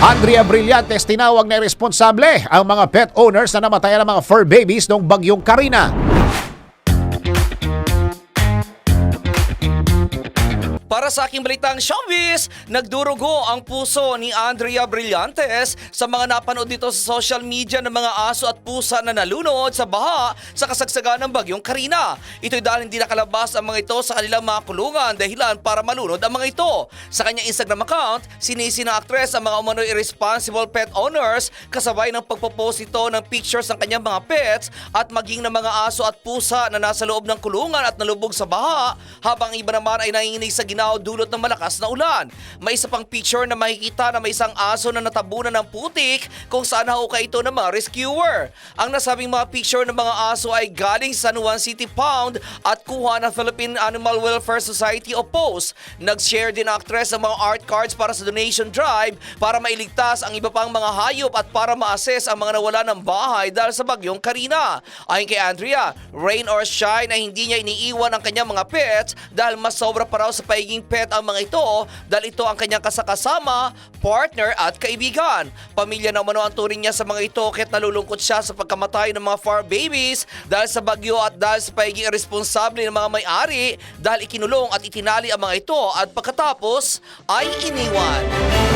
Andrea Brillantes tinawag na irresponsable ang mga pet owners na namatayan ng mga fur babies noong bagyong Karina. Para sa aking balitang showbiz, nagdurugo ang puso ni Andrea Brillantes sa mga napanood dito sa social media ng mga aso at pusa na nalunod sa baha sa kasagsagan ng bagyong Karina. Ito'y dahil hindi nakalabas ang mga ito sa kanilang mga kulungan dahilan para malunod ang mga ito. Sa kanyang Instagram account, sinisi ng aktres ang mga umano'y irresponsible pet owners kasabay ng pagpopost ito ng pictures ng kanyang mga pets at maging ng mga aso at pusa na nasa loob ng kulungan at nalubog sa baha habang iba naman ay nanginginig sa ginaw dulot ng malakas na ulan. May isa pang picture na makikita na may isang aso na natabunan ng putik kung saan hauka ito ng mga rescuer. Ang nasabing mga picture ng mga aso ay galing sa San Juan City Pound at kuha ng Philippine Animal Welfare Society o POS. Nag-share din ang actress ng mga art cards para sa donation drive para mailigtas ang iba pang mga hayop at para ma-assess ang mga nawala ng bahay dahil sa bagyong Karina. Ayon kay Andrea, rain or shine ay hindi niya iniiwan ang kanyang mga pets dahil mas sobra pa raw sa paiging pet ang mga ito dahil ito ang kanyang kasakasama, partner at kaibigan. Pamilya na umano ang turing niya sa mga ito kahit nalulungkot siya sa pagkamatay ng mga far babies dahil sa bagyo at dahil sa paiging irresponsable ng mga may-ari dahil ikinulong at itinali ang mga ito at pagkatapos ay iniwan.